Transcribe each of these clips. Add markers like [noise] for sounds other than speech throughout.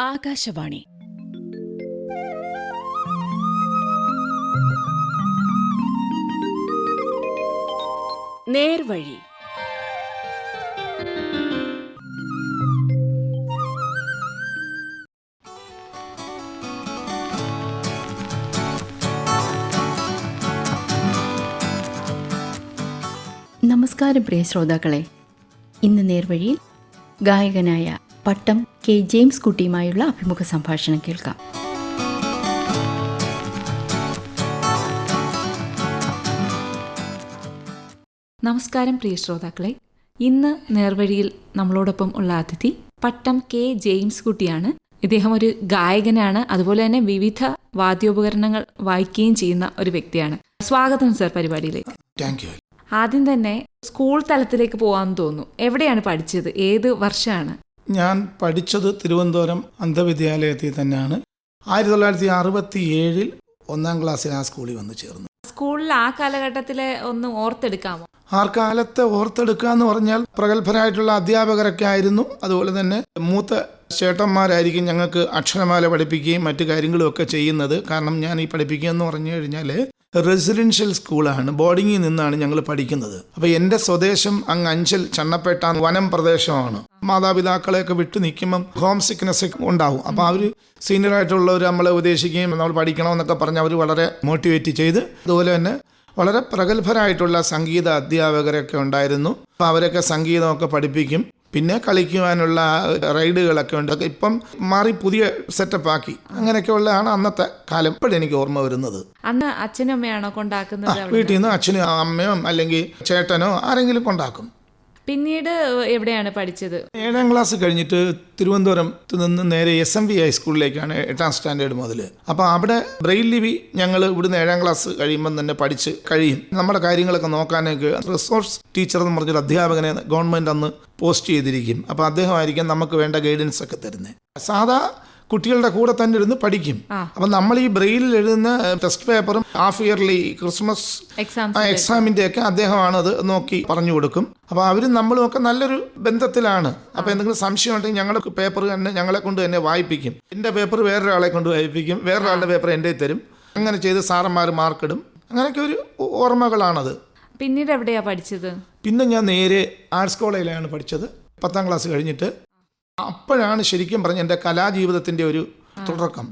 ആകാശവാണി. നേർവഴി. നമസ്കാരം പ്രിയ ശ്രോതാക്കളെ. ഇന്ന് നേർവഴിയിൽ ഗായകനായ പട്ടം കെ ജെയിംസ് കുട്ടിയുമായുള്ള അഭിമുഖ സംഭാഷണം കേൾക്കാം. നമസ്കാരം പ്രിയ ശ്രോതാക്കളെ. ഇന്ന് നേർവഴിയിൽ നമ്മളോടൊപ്പം ഉള്ള അതിഥി പട്ടം കെ ജെയിംസ് കുട്ടിയാണ്. ഇദ്ദേഹം ഒരു ഗായകനാണ്. അതുപോലെ തന്നെ വിവിധ വാദ്യോപകരണങ്ങൾ വായിക്കുകയും ചെയ്യുന്ന ഒരു വ്യക്തിയാണ്. സ്വാഗതം സർ പരിപാടിയിലേക്ക്. താങ്ക് ആദ്യം തന്നെ സ്കൂൾ തലത്തിലേക്ക് പോകാമെന്ന് തോന്നുന്നു. എവിടെയാണ് പഠിച്ചത്? ഏത് വർഷമാണ്? ഞാൻ പഠിച്ചത് തിരുവനന്തപുരം അന്ധവിദ്യാലയത്തിൽ തന്നെയാണ്. ആയിരത്തി തൊള്ളായിരത്തി അറുപത്തി ഏഴിൽ ഒന്നാം ക്ലാസ്സിൽ ആ സ്കൂളിൽ വന്ന് ചേർന്നു. സ്കൂളിൽ ആ കാലഘട്ടത്തിലെ ഒന്ന് ഓർത്തെടുക്കാമോ? ആ കാലത്തെ ഓർത്തെടുക്കുക എന്ന് പറഞ്ഞാൽ പ്രഗത്ഭരായിട്ടുള്ള അധ്യാപകരൊക്കെ ആയിരുന്നു. അതുപോലെ തന്നെ മൂത്ത ചേട്ടന്മാരായിരിക്കും ഞങ്ങൾക്ക് അക്ഷരമാല പഠിപ്പിക്കുകയും മറ്റു കാര്യങ്ങളും ഒക്കെ ചെയ്യുന്നത്. കാരണം ഞാൻ ഈ പഠിപ്പിക്കുക എന്ന് പറഞ്ഞു കഴിഞ്ഞാൽ റെസിഡൻഷ്യൽ സ്കൂളാണ് ബോർഡിങ്ങിൽ നിന്നാണ് ഞങ്ങൾ പഠിക്കുന്നത്. അപ്പോൾ എന്റെ സ്വദേശം അങ്ങ് അഞ്ചൽ ചണ്ണപ്പേട്ട വനം പ്രദേശമാണ്. മാതാപിതാക്കളെയൊക്കെ വിട്ടു നിൽക്കുമ്പം ഹോം സിക്നെസ് ഉണ്ടാവും. അപ്പോൾ അവർ സീനിയർ ആയിട്ടുള്ളവർ നമ്മളെ ഉപദേശിക്കുകയും നമ്മൾ പഠിക്കണമെന്നൊക്കെ പറഞ്ഞ് അവർ വളരെ മോട്ടിവേറ്റ് ചെയ്ത് അതുപോലെ തന്നെ വളരെ പ്രഗത്ഭരായിട്ടുള്ള സംഗീത അധ്യാപകരൊക്കെ ഉണ്ടായിരുന്നു. അപ്പോൾ അവരൊക്കെ സംഗീതമൊക്കെ പഠിപ്പിക്കും. പിന്നെ കളിക്കുവാനുള്ള റൈഡുകളൊക്കെ ഉണ്ട്. അതൊക്കെ ഇപ്പം മാറി പുതിയ സെറ്റപ്പ് ആക്കി. അങ്ങനെയൊക്കെ ഉള്ളതാണ് അന്നത്തെ കാലം. ഇപ്പോഴും എനിക്ക് ഓർമ്മ വരുന്നത്. അന്ന് അച്ഛനും അമ്മയാണോ കൊണ്ടാക്കുന്നത്? വീട്ടിൽ നിന്ന് അച്ഛനും അമ്മയോ അല്ലെങ്കിൽ ചേട്ടനോ ആരെങ്കിലും കൊണ്ടാക്കും. പിന്നീട് എവിടെയാണ് പഠിച്ചത്? ഏഴാം ക്ലാസ് കഴിഞ്ഞിട്ട് തിരുവനന്തപുരത്ത് നിന്ന് നേരെ എസ് എം വി ഹൈസ്കൂളിലേക്കാണ് എട്ടാം സ്റ്റാൻഡേർഡ് മുതൽ. അപ്പോൾ അവിടെ ബ്രെയിൽ ലിപി ഞങ്ങൾ ഇവിടുന്ന് ഏഴാം ക്ലാസ് കഴിയുമ്പം തന്നെ പഠിച്ച് കഴിയും. നമ്മുടെ കാര്യങ്ങളൊക്കെ നോക്കാനൊക്കെ റിസോഴ്സ് ടീച്ചർ എന്ന് പറഞ്ഞൊരു അധ്യാപകനെ ഗവൺമെന്റ് അന്ന് പോസ്റ്റ് ചെയ്തിരിക്കും. അപ്പോൾ അദ്ദേഹമായിരിക്കും നമുക്ക് വേണ്ട ഗൈഡൻസ് ഒക്കെ തരുന്നത്. സാധാ കുട്ടികളുടെ കൂടെ തന്നെ ഇരുന്ന് പഠിക്കും. അപ്പം നമ്മൾ ഈ ബ്രെയിലിൽ എഴുതുന്ന ടെസ്റ്റ് പേപ്പറും ഹാഫ് ഇയർലി ക്രിസ്മസ് എക്സാമിന്റെ ഒക്കെ അദ്ദേഹമാണ് അത് നോക്കി പറഞ്ഞു കൊടുക്കും. അപ്പോൾ അവരും നമ്മളും ഒക്കെ നല്ലൊരു ബന്ധത്തിലാണ്. അപ്പോൾ എന്തെങ്കിലും സംശയം ഉണ്ടെങ്കിൽ ഞങ്ങളുടെ പേപ്പർ തന്നെ ഞങ്ങളെ കൊണ്ട് തന്നെ വായിപ്പിക്കും. എന്റെ പേപ്പർ വേറൊരാളെ കൊണ്ട് വായിപ്പിക്കും. വേറൊരാളുടെ പേപ്പർ എന്റെ തരും. അങ്ങനെ ചെയ്ത് സാറന്മാർ മാർക്കിടും അങ്ങനെയൊക്കെ ഒരു ഓർമ്മകളാണത്. പിന്നീട് എവിടെയാ പഠിച്ചത്? പിന്നെ ഞാൻ നേരെ ആർട്സ് കോളേജിലാണ് പഠിച്ചത്. പത്താം ക്ലാസ് കഴിഞ്ഞിട്ട് അപ്പോഴാണ് ശരിക്കും പറഞ്ഞ എന്റെ കലാജീവിതത്തിന്റെ ഒരു തുടക്കം.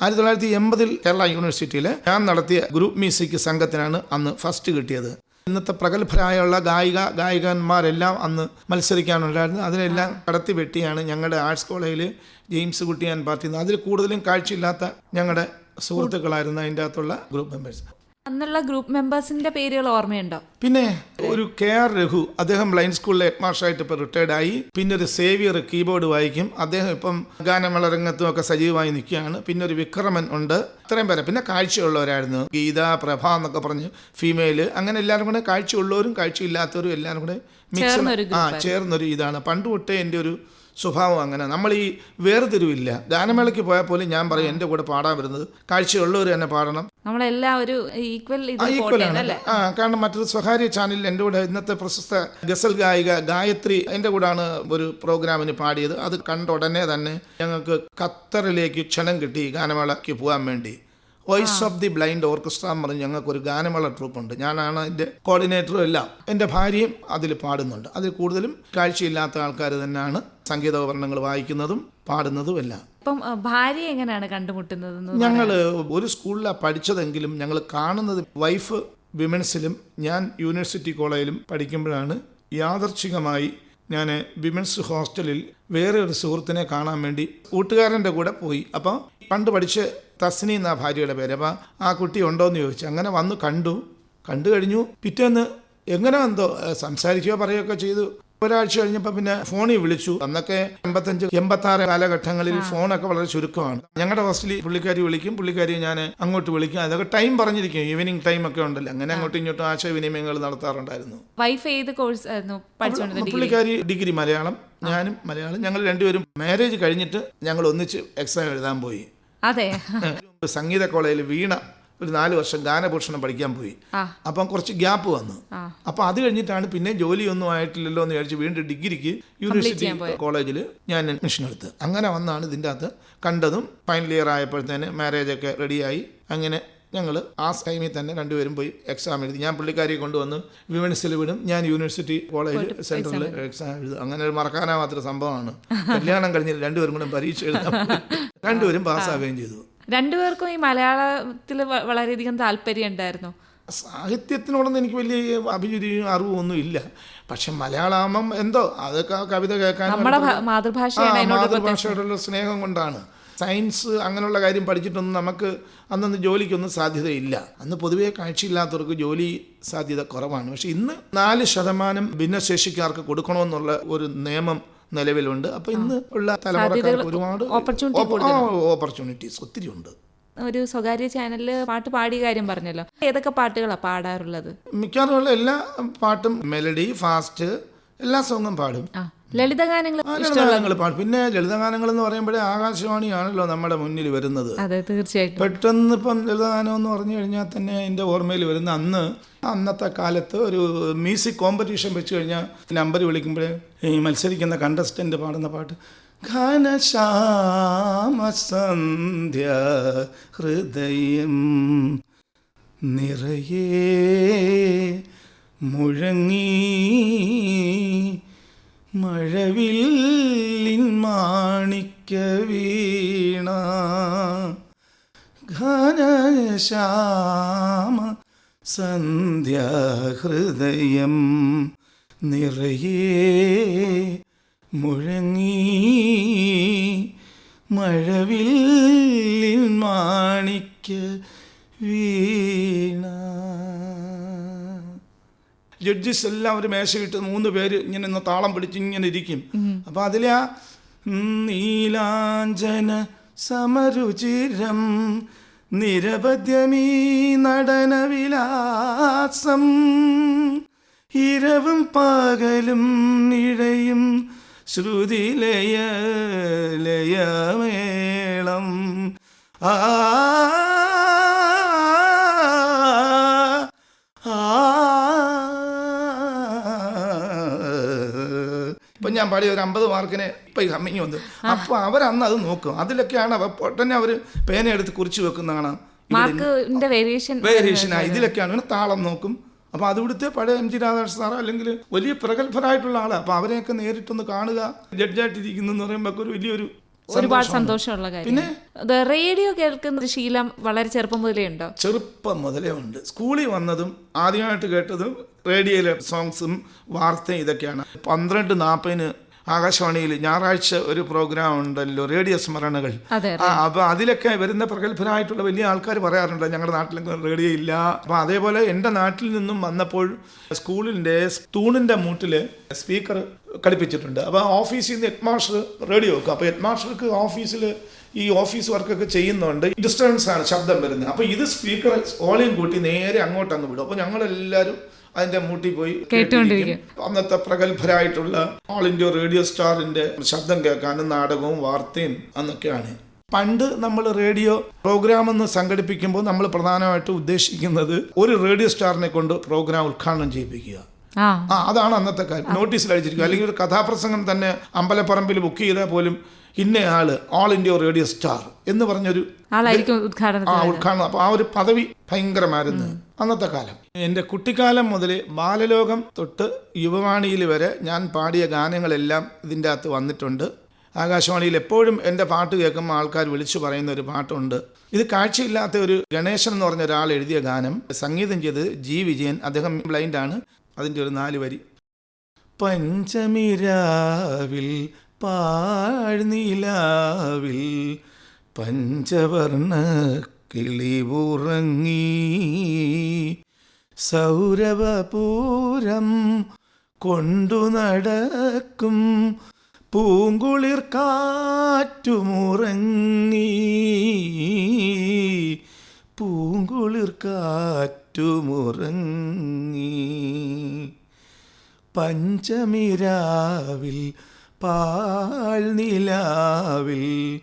ആയിരത്തി തൊള്ളായിരത്തി എൺപതിൽ കേരള യൂണിവേഴ്സിറ്റിയിൽ ഞാൻ നടത്തിയ ഗ്രൂപ്പ് മ്യൂസിക് സംഘത്തിനാണ് അന്ന് ഫസ്റ്റ് കിട്ടിയത്. ഇന്നത്തെ പ്രഗത്ഭരായുള്ള ഗായിക ഗായികന്മാരെല്ലാം അന്ന് മത്സരിക്കാനുണ്ടായിരുന്നു. അതിനെല്ലാം കടത്തി വെട്ടിയാണ് ഞങ്ങളുടെ ആർട്സ് കോളേജിൽ ജെയിംസ് കുട്ടിയാൻ പാർട്ടി അതിൽ കൂടുതലും കാഴ്ചയില്ലാത്ത ഞങ്ങളുടെ സുഹൃത്തുക്കളായിരുന്നു അതിന്റെ അകത്തുള്ള ഗ്രൂപ്പ് മെമ്പേഴ്സ്. അന്നുള്ള ഗ്രൂപ്പ് മെമ്പേഴ്സിന്റെ പേരുകൾ ഓർമ്മയുണ്ടോ? പിന്നെ ഒരു കെ ആർ രഘു അദ്ദേഹം ലൈൻ സ്കൂളിലെ ഹെഡ് ആയിട്ട് ഇപ്പോൾ റിട്ടയർഡ് ആയി. പിന്നെ ഒരു സേവിയർ കീബോർഡ് വായിക്കും. അദ്ദേഹം ഇപ്പം ഗാനമേള രംഗത്തും ഒക്കെ സജീവമായി നിൽക്കുകയാണ്. പിന്നെ ഒരു വിക്രമൻ ഉണ്ട്. അത്രയും പേരെ. പിന്നെ കാഴ്ചയുള്ളവരായിരുന്നു. ഗീത പ്രഭ എന്നൊക്കെ പറഞ്ഞ് ഫീമെയിൽ അങ്ങനെ എല്ലാവരും കൂടെ കാഴ്ചയുള്ളവരും കാഴ്ചയില്ലാത്തവരും എല്ലാവരും കൂടെ ചേർന്നൊരു മിക്സ് ആ ചേർന്നൊരു ഇതാണ്. പണ്ട് തൊട്ടേ എന്റെ ഒരു സ്വഭാവം അങ്ങനെ. നമ്മൾ ഈ വേർതിരിവില്ല. ഗാനമേളയ്ക്ക് പോയാൽ പോലും ഞാൻ പറയും എന്റെ കൂടെ പാടാൻ വരുന്നത് കാഴ്ചയുള്ളവർ തന്നെ പാടണം. നമ്മളെല്ലാം ഒരു ഈക്വൽ ഈക്വൽ ആണ്. അല്ലേ? ആ കാരണം മറ്റൊരു സ്വകാര്യ ചാനലിൽ എന്റെ കൂടെ ഇന്നത്തെ പ്രശസ്ത ഗസൽ ഗായിക ഗായത്രി എന്റെ കൂടാണ് ഒരു പ്രോഗ്രാമിന് പാടിയത്. അത് കണ്ട ഉടനെ തന്നെ ഞങ്ങൾക്ക് ഖത്തറിലേക്ക് ക്ഷണം കിട്ടി ഗാനമേളയ്ക്ക് പോകാൻ വേണ്ടി. Voice of the blind orchestra എന്ന് പറഞ്ഞ് ഞങ്ങൾക്ക് ഒരു ഗാനമേള ട്രൂപ്പുണ്ട്. ഞാനാണ് അതിന്റെ കോർഡിനേറ്ററും എല്ലാം. എന്റെ ഭാര്യയും അതിൽ പാടുന്നുണ്ട്. അതിൽ കൂടുതലും കാഴ്ചയില്ലാത്ത ആൾക്കാർ തന്നെയാണ് സംഗീതോപകരണങ്ങൾ വായിക്കുന്നതും പാടുന്നതും എല്ലാം. അപ്പം ഭാര്യ എങ്ങനെയാണ് കണ്ടുമുട്ടുന്നത് ഞങ്ങൾ ഒരു സ്കൂളിലാണ് പഠിച്ചതെങ്കിലും ഞങ്ങൾ കാണുന്നത് വൈഫ് വിമൻസിലും ഞാൻ യൂണിവേഴ്സിറ്റി കോളേജിലും പഠിക്കുമ്പോഴാണ് യാദർച്ഛികമായി ഞാൻ വിമൻസ് ഹോസ്റ്റലിൽ വേറെ ഒരു സുഹൃത്തിനെ കാണാൻ വേണ്ടി കൂട്ടുകാരന്റെ കൂടെ പോയി. അപ്പോൾ പണ്ട് പഠിച്ച് തസ്നി എന്ന ഭാര്യയുടെ പേര്. അപ്പോൾ ആ കുട്ടി ഉണ്ടോയെന്ന് ചോദിച്ചു. അങ്ങനെ വന്ന് കണ്ടു. കണ്ടു കഴിഞ്ഞു. പിറ്റേന്ന് എങ്ങനെ എന്തോ സംസാരിക്കുകയോ പറയുകയൊക്കെ ചെയ്തു. ഒരാഴ്ച കഴിഞ്ഞപ്പോൾ പിന്നെ ഫോണിൽ വിളിച്ചു. അന്നൊക്കെ എൺപത്തഞ്ച് എൺപത്തി ആറ് കാലഘട്ടങ്ങളിൽ ഫോണൊക്കെ വളരെ ചുരുക്കമാണ്. ഞങ്ങളുടെ ഹോസ്റ്റലിൽ പുള്ളിക്കാരി വിളിക്കും പുള്ളിക്കാരി ഞാൻ അങ്ങോട്ട് വിളിക്കും. അതൊക്കെ ടൈം പറഞ്ഞിരിക്കും. ഈവനിങ് ടൈം ഒക്കെ ഉണ്ടല്ലോ. അങ്ങനെ അങ്ങോട്ടും ഇങ്ങോട്ടും ആശയവിനിമയങ്ങൾ നടത്താറുണ്ടായിരുന്നു. വൈഫ് ഏത് കോഴ്സ് ആയിരുന്നു പുള്ളിക്കാരി ഡിഗ്രി മലയാളം ഞാനും മലയാളം. ഞങ്ങൾ രണ്ടുപേരും മാരേജ് കഴിഞ്ഞിട്ട് ഞങ്ങൾ ഒന്നിച്ച് എക്സാം എഴുതാൻ പോയി. അതെ. സംഗീത കോളേജിൽ വീണ ഒരു നാല് വർഷം ഗാനഭൂഷണം പഠിക്കാൻ പോയി. അപ്പം കുറച്ച് ഗ്യാപ്പ് വന്നു. അപ്പം അത് കഴിഞ്ഞിട്ടാണ് പിന്നെ ജോലിയൊന്നും ആയിട്ടില്ലല്ലോ എന്ന് വിചാരിച്ച് വീണ്ടും ഡിഗ്രിക്ക് യൂണിവേഴ്സിറ്റി കോളേജിൽ ഞാൻ അഡ്മിഷൻ എടുത്ത്. അങ്ങനെ വന്നാണ് ഇതിന്റെ അകത്ത് കണ്ടതും ഫൈനൽ ഇയർ ആയപ്പോഴത്തേന് മാരേജൊക്കെ റെഡിയായി അങ്ങനെ ഞങ്ങൾ ആ ടൈമിൽ തന്നെ രണ്ടുപേരും പോയി എക്സാം എഴുതി. ഞാൻ പുള്ളിക്കാരിയെ കൊണ്ടുവന്ന് വിമൻസിൽ വിടും. ഞാൻ യൂണിവേഴ്സിറ്റി കോളേജ് സെന്ററിൽ എക്സാം എഴുതും. അങ്ങനെ ഒരു മറക്കാനാവാത്തൊരു സംഭവമാണ്. കല്യാണം കഴിഞ്ഞ് രണ്ടുപേരും കൂടെ പരീക്ഷ എഴുതാൻ പോയി. [laughs] രണ്ടുപേരും പാസ്സാവുകയും ചെയ്തു. രണ്ടുപേർക്കും ഈ മലയാളത്തിൽ വളരെയധികം താല്പര്യം ഉണ്ടായിരുന്നു. സാഹിത്യത്തിനോടൊന്നും എനിക്ക് വലിയ അഭിരുചിയും അറിവും ഒന്നും ഇല്ല. പക്ഷെ മലയാളാമം എന്തോ അതൊക്കെ കവിത കേൾക്കാൻ മാതൃഭാഷയോടുള്ള സ്നേഹം കൊണ്ടാണ്. സയൻസ് അങ്ങനെയുള്ള കാര്യം പഠിച്ചിട്ടൊന്നും നമുക്ക് അന്നൊന്നും ജോലിക്കൊന്നും സാധ്യതയില്ല. അന്ന് പൊതുവേ കാഴ്ചയില്ലാത്തവർക്ക് ജോലി സാധ്യത കുറവാണ്. പക്ഷെ ഇന്ന് നാല് ശതമാനം ഭിന്നശേഷിക്കാർക്ക് കൊടുക്കണമെന്നുള്ള ഒരു നിയമം നിലവിലുണ്ട്. അപ്പൊ ഇന്ന് ഉള്ള തലമുറക്കാർക്ക് ഒരുപാട് ഓപ്പർച്യൂണിറ്റീസ് ഒത്തിരി ഉണ്ട്. ഒരു സ്വകാര്യ ചാനലിൽ പാട്ട് പാടിയ കാര്യം പറഞ്ഞല്ലോ. ഏതൊക്കെ പാട്ടുകളാണ് പാടാറുള്ളത്? മിക്കവാറും എല്ലാ പാട്ടും മെലഡി ഫാസ്റ്റ് എല്ലാ സോങ്ങും പാടും. ലളിതഗാനങ്ങൾ ലളിതഗാനങ്ങൾ പിന്നെ ലളിതഗാനങ്ങൾ എന്ന് പറയുമ്പോഴേ ആകാശവാണിയാണല്ലോ നമ്മുടെ മുന്നിൽ വരുന്നത്. അതെ തീർച്ചയായിട്ടും. പെട്ടെന്ന് ഇപ്പം ലളിതഗാനം എന്ന് പറഞ്ഞു കഴിഞ്ഞാൽ തന്നെ എന്റെ ഓർമ്മയിൽ വരുന്ന അന്ന് അന്നത്തെ കാലത്ത് ഒരു മ്യൂസിക് കോമ്പറ്റീഷൻ വെച്ച് കഴിഞ്ഞാൽ നമ്പർ വിളിക്കുമ്പോഴേ ഈ മത്സരിക്കുന്ന കണ്ടസ്റ്റന്റ് പാടുന്ന പാട്ട് ഘനശ്യാമസന്ധ്യ ഹൃദയം നിറയേ മുഴങ്ങി മഴവില്ലിൻ മാണിക്ക വീണ ഘനശ്യാമ സന്ധ്യാഹൃദയം നിറയെ മുഴങ്ങി മഴവില്ലിൻ മാണിക്ക വീണ ജഡ്ജസ് എല്ലാം ഒരു മേശയിട്ട് മൂന്ന് പേര് ഇങ്ങനെ ഒന്ന് താളം പിടിച്ച് ഇങ്ങനെ ഇരിക്കും. അപ്പൊ അതിലെ ആ നീലാഞ്ചന സമരുചിരം നിരവധ്യമീ നടനവിലാസം ഇരവും പകലും ഇഴയും ശ്രുതിലയ ലയമേളം. ആ ഇപ്പൊ ഞാൻ പാടിയ ഒരു അമ്പത് മാർക്കിന് ഇപ്പം ഈ ഹമ്മിങ് വന്നു. അപ്പോൾ അവരന്ന് അത് നോക്കും. അതിലൊക്കെയാണ് അവർ പൊട്ടനെ അവർ പേനയെടുത്ത് കുറിച്ച് വെക്കുന്നതാണ്. വേരിയേഷൻ വേരിയേഷൻ ഇതിലൊക്കെയാണ്. ഇങ്ങനെ താളം നോക്കും. അപ്പോൾ അത് ഇവിടുത്തെ പഴയ എം ജി രാധാകൃഷ്ണൻ സാറോ അല്ലെങ്കിൽ വലിയ പ്രഗത്ഭരായിട്ടുള്ള ആളാണ് അപ്പോൾ അവരെയൊക്കെ നേരിട്ടൊന്ന് കാണുക. ജഡ്ജായിട്ടിരിക്കുന്നു എന്ന് പറയുമ്പോൾ ഒരു വലിയൊരു ഒരുപാട് സന്തോഷമുള്ള കാര്യം. ഇത് റേഡിയോ കേൾക്കുന്ന ശീലം വളരെ ചെറുപ്പം മുതലേ ഉണ്ടോ? ചെറുപ്പം മുതലേ ഉണ്ട്. സ്കൂളിൽ വന്നതും ആദ്യമായിട്ട് കേട്ടതും റേഡിയോയിലെ സോങ്സും വാർത്തയും ഇതൊക്കെയാണ്. പന്ത്രണ്ട് നാൽപ്പതിന് ആകാശവാണിയിൽ ഞായറാഴ്ച ഒരു പ്രോഗ്രാം ഉണ്ടല്ലോ റേഡിയോ സ്മരണകൾ. അപ്പോൾ അപ്പൊ അതിലൊക്കെ വരുന്ന പ്രഗത്ഭരായിട്ടുള്ള വലിയ ആൾക്കാർ പറയാറുണ്ട് ഞങ്ങളുടെ നാട്ടിലൊന്നും റേഡിയോ ഇല്ല. അപ്പൊ അതേപോലെ എന്റെ നാട്ടിൽ നിന്നും വന്നപ്പോൾ സ്കൂളിന്റെ തൂണിന്റെ മൂട്ടിൽ സ്പീക്കർ കളിപ്പിച്ചിട്ടുണ്ട് അപ്പോൾ ഓഫീസിൽ നിന്ന് ഹെഡ് മാസ്റ്റർ റേഡിയോ വെക്കും. അപ്പോൾ ഹെഡ് മാസ്റ്റർക്ക് ഓഫീസിൽ ഈ ഓഫീസ് വർക്കൊക്കെ ചെയ്യുന്നുണ്ട് ഡിസ്റ്റർബൻസ് ആണ് ശബ്ദം വരുന്നത്. അപ്പോൾ ഇത് സ്പീക്കർ ഓളിയും കൂട്ടി നേരെ അങ്ങോട്ടങ്ങ് വിടും. അപ്പോൾ ഞങ്ങളെല്ലാവരും അതിന്റെ മൂട്ടി പോയി കേട്ടുകൊണ്ടിരിക്കും. അന്നത്തെ പ്രഗത്ഭരായിട്ടുള്ള ഓൾ ഇന്ത്യ റേഡിയോ സ്റ്റാറിന്റെ ശബ്ദം കേൾക്കാനും നാടകവും വാർത്തയും അന്നൊക്കെയാണ്. പണ്ട് നമ്മൾ റേഡിയോ പ്രോഗ്രാം എന്ന് സംഘടിപ്പിക്കുമ്പോൾ നമ്മൾ പ്രധാനമായിട്ട് ഉദ്ദേശിക്കുന്നത് ഒരു റേഡിയോ സ്റ്റാറിനെ കൊണ്ട് പ്രോഗ്രാം ഉദ്ഘാടനം ചെയ്യിപ്പിക്കുക. ആ. അതാണ് അന്നത്തെ കാര്യം. നോട്ടീസിൽ അടിച്ചിരിക്കുക. അല്ലെങ്കിൽ ഒരു കഥാപ്രസംഗം തന്നെ അമ്പലപ്പറമ്പിൽ ബുക്ക് ചെയ്താൽ പോലും all all India radio star എന്ന് പറഞ്ഞൊരു ആ ഉദ്ഘാടനം. അപ്പോൾ ആ ഒരു പദവി ഭയങ്കരമായിരുന്നു. അന്നത്തെ കാലം എന്റെ കുട്ടിക്കാലം മുതൽ ബാലലോകം തൊട്ട് യുവവാണിയിൽ വരെ ഞാൻ പാടിയ ഗാനങ്ങളെല്ലാം ഇതിന്റെ അകത്ത് വന്നിട്ടുണ്ട്. ആകാശവാണിയിൽ എപ്പോഴും എന്റെ പാട്ട് കേൾക്കുമ്പോൾ ആൾക്കാർ വിളിച്ചു പറയുന്ന ഒരു പാട്ടുണ്ട്. ഇത് കാഴ്ചയില്ലാത്ത ഒരു ഗണേശൻ എന്ന് പറഞ്ഞ ഒരാൾ എഴുതിയ ഗാനം. സംഗീതം ചെയ്ത് ജി വിജയൻ. അദ്ദേഹം ബ്ലൈൻഡ് ആണ്. അതിന്റെ ഒരു നാല് വരി. പഞ്ചമിരാവിൽ പാഴ്നിലാവിൽ പഞ്ചവർണ കിളി ഉറങ്ങി സൗരവപൂരം കൊണ്ടു നടക്കും. പൂങ്കുളിർ കാറ്റുമുറങ്ങി. പൂങ്കുളിർ കാറ്റുമുറങ്ങി. പഞ്ചമിരാവിൽ പാൽനിലാവിൽ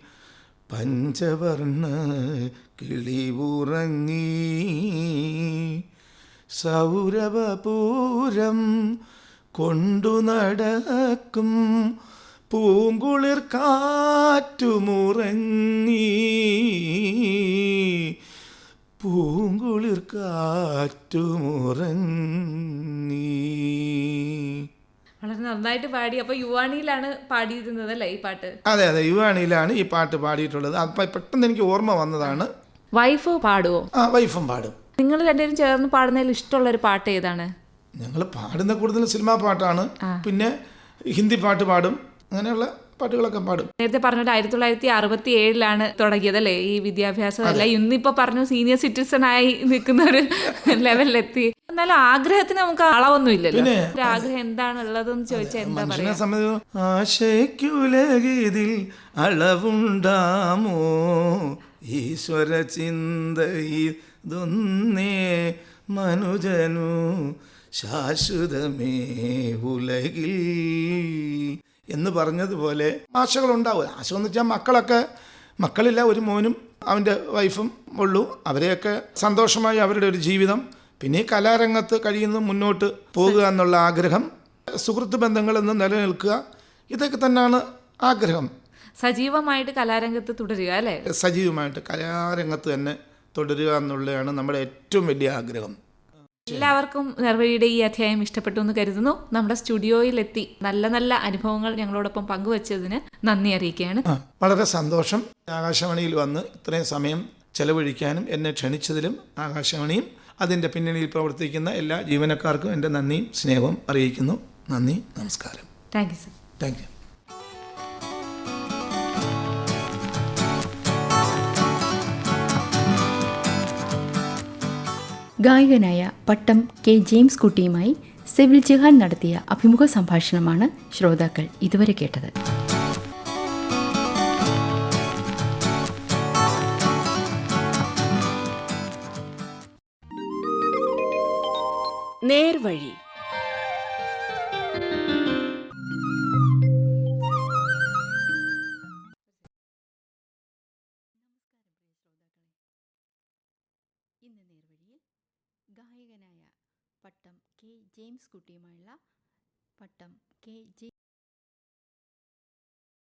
പഞ്ചവർണ കിളി ഉറങ്ങി സൗരവപൂരം കൊണ്ടു നടക്കും പൂങ്കുളിർ കാറ്റുമുറങ്ങി. പൂങ്കുളിർ കാറ്റുമുറങ്ങി. നന്നായിട്ട് പാടി. അപ്പൊ യുവാണിയിലാണ് പാടിയിരുന്നത് അല്ലേ ഈ പാട്ട്? അതെ അതെ. യുവാണിയിലാണ് ഈ പാട്ട് പാടിയിട്ടുള്ളത്. അപ്പൊ പെട്ടെന്ന് എനിക്ക് ഓർമ്മ വന്നതാണ്. വൈഫ് പാടുവോ? ആ വൈഫും പാടും. നിങ്ങൾ രണ്ടുപേരും ചേർന്ന് പാടുന്നതിൽ ഇഷ്ടമുള്ള ഒരു പാട്ട് ഏതാണ്? ഞങ്ങൾ പാടുന്ന കൂടുതൽ സിനിമാ പാട്ടാണ്. പിന്നെ ഹിന്ദി പാട്ട് പാടും. അങ്ങനെയുള്ള പാട്ടുകളൊക്കെ പാടും. നേരത്തെ പറഞ്ഞിട്ട് ആയിരത്തി തൊള്ളായിരത്തി അറുപത്തി ഏഴിലാണ് തുടങ്ങിയത് അല്ലേ? ഈ വിദ്യാഭ്യാസം അല്ല ഇന്നിപ്പോ പറഞ്ഞു സീനിയർ സിറ്റിസൺ ആയി നിൽക്കുന്ന ഒരു [laughs] ലെവലിലെത്തി. എന്നാലും ആഗ്രഹത്തിന് നമുക്ക് അളവൊന്നും ഇല്ലല്ലോ ഒരു ആഗ്രഹം എന്താണുള്ളതെന്ന് ചോദിച്ചാൽ എന്താ പറയാ? മനുഷ്യനെ സംബന്ധിച്ച് ആശയ്ക്കുലകിതിൽ അളവുണ്ടാമോ? ഈശ്വര ചിന്തയിതൊന്നേ മനുജനു ശാശ്വതമേ ഉലകിൽ. എന്ന് പറഞ്ഞതുപോലെ ആശകളുണ്ടാവും. ആശ എന്ന് വെച്ചാൽ മക്കളൊക്കെ മക്കളില്ല ഒരു മോനും അവന്റെ വൈഫും ഉള്ളൂ. അവരെയൊക്കെ സന്തോഷമായി അവരുടെ ഒരു ജീവിതം പിന്നെ ഈ കലാരംഗത്ത് കഴിയുന്നു മുന്നോട്ട് പോകുക എന്നുള്ള ആഗ്രഹം സുഹൃത്ത് ബന്ധങ്ങളെന്ന് നിലനിൽക്കുക ഇതൊക്കെ തന്നെയാണ് ആഗ്രഹം. സജീവമായിട്ട് കലാരംഗത്ത് തുടരുക അല്ലേ? സജീവമായിട്ട് കലാരംഗത്ത് തന്നെ തുടരുക എന്നുള്ളതാണ് നമ്മുടെ ഏറ്റവും വലിയ ആഗ്രഹം. എല്ലാവർക്കും നിർവഴിയുടെ ഈ അധ്യായം ഇഷ്ടപ്പെട്ടു എന്ന് കരുതുന്നു. നമ്മുടെ സ്റ്റുഡിയോയിലെത്തി നല്ല നല്ല അനുഭവങ്ങൾ ഞങ്ങളോടൊപ്പം പങ്കുവച്ചതിന് നന്ദി അറിയിക്കുകയാണ്. വളരെ സന്തോഷം. ആകാശവാണിയിൽ വന്ന് ഇത്രയും സമയം ചെലവഴിക്കാനും എന്നെ ക്ഷണിച്ചതിലും ആകാശവാണിയും അതിന്റെ പിന്നണിയിൽ പ്രവർത്തിക്കുന്ന എല്ലാ ജീവനക്കാർക്കും എന്റെ നന്ദിയും സ്നേഹവും അറിയിക്കുന്നു. നന്ദി നമസ്കാരം. Thank you sir thank you ഗായകനായ Pattom K James കുട്ടിയുമായി സെവിൽ ജഹാൻ നടത്തിയ അഭിമുഖ സംഭാഷണമാണ് ശ്രോതാക്കൾ ഇതുവരെ കേട്ടത്. നേർവഴി. ഇന്ന് നേർവഴിയിൽ ഗായകനായ പട്ടം കെ ജെയിംസ് കുട്ടിയുമായുള്ള പട്ടം കെ ജെ